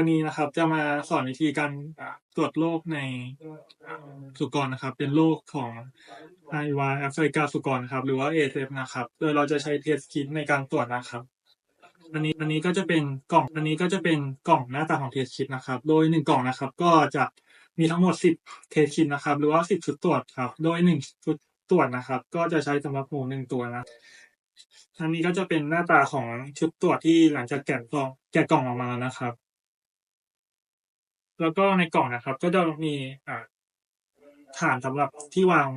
วันนี้นะครับจะมาสอนวิธีการตรวจโรคในสุกรนะครับ เป็นโรคของไอวาแอฟริกาสุกรครับ หรือว่า ASF นะครับ โดยเราจะใช้เทสคิดในการตรวจนะครับอันนี้อันนี้ก็จะเป็นกล่องอันนี้ก็จะเป็นกล่องหน้าตาของเทสคิดนะครับ โดยหนึ่งกล่องนะครับ ก็จะมีทั้งหมดสิบเทสคิดนะครับ หรือว่าสิบชุดตรวจครับ โดยหนึ่งชุดตรวจนะครับ ก็จะใช้สำหรับหมูหนึ่งตัวนะอันนี้ก็จะเป็นหน้าตาของชุดตรวจที่หลังจากแกะกล่องแกะกล่องออกมาแล้วนะครับ แล้วก็ในกล่องนะครับ ก็จะมีอ่าฐานสำหรับที่วาง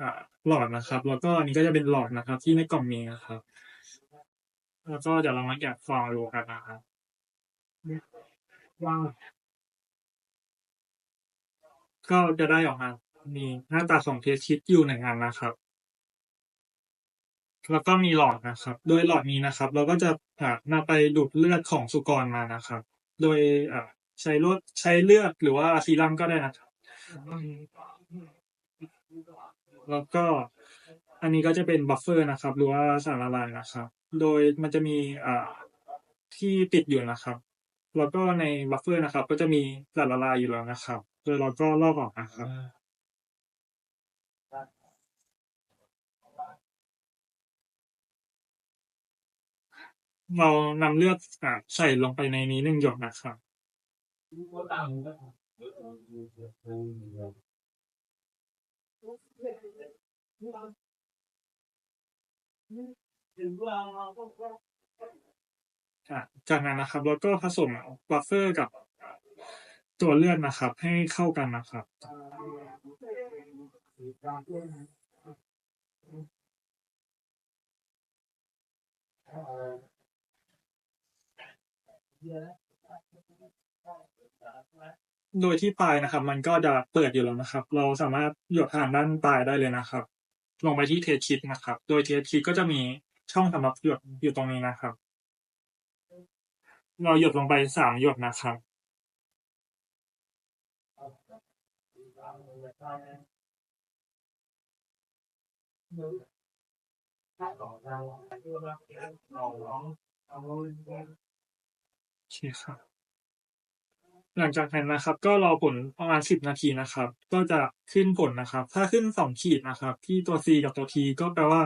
อ่าหลอดนะครับ แล้วก็นี้ก็จะเป็นหลอดนะครับ ที่ในกล่องมีนะครับ แล้วก็เดี๋ยวเรามาแกะฟองดูกันนะครับว้าวก็จะได้ออกมา มีหน้าตาของเทสคิดอยู่ในงานนะครับ แล้วก็มีหลอดนะครับ โดยหลอดนี้นะครับ เราก็จะอ่านำไปดูดเลือดของสุกรมานะครับ โดยอ่า ใช้รถใช้เลือดหรือว่าซีรัมก็ได้นะครับ แล้วก็อันนี้ก็จะเป็นบัฟเฟอร์นะครับ หรือว่าสารละลายนะครับ โดยมันจะมีอ่าที่ติดอยู่นะครับ แล้วก็ในบัฟเฟอร์นะครับ ก็จะมีสารละลายอยู่แล้วนะครับ โดยเราก็ลอกออกนะครับเรานำเลือดใส่ลงไปในนี้หนึ่งหยดนะครับ อะจากนั้นนะครับแล้วก็ผสมบัฟเฟอร์กับตัวเลือดนะครับ ให้เข้ากันนะครับ โดยที่ปลายนะครับ มันก็จะเปิดอยู่แล้วนะครับ เราสามารถหยดทางด้านปลายได้เลยนะครับ ลงไปที่เทสคิดนะครับ โดยเทสคิดก็จะมีช่องสำหรับหยดอยู่ตรงนี้นะครับ เราหยดลงไปสามหยดนะครับโอเคครับ หลังจากนั้นนะครับ ก็รอผลประมาณสิบนาทีนะครับ ก็จะขึ้นผลนะครับ ถ้าขึ้นสองขีดนะครับ ที่ตัว C กับตัว T ก็แปลว่า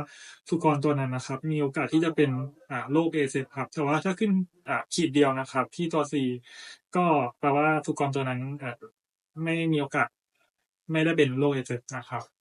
สุกรตัวนั้นนะครับ มีโอกาสที่จะเป็นอ่าโรคเอเซครับแต่ว่าถ้าขึ้นอ่าขีดเดียวนะครับ ที่ตัว C ก็แปลว่าสุกรตัวนั้นอ่ไม่มีโอกาส ไม่ได้เป็นโรคเอเซนะครับ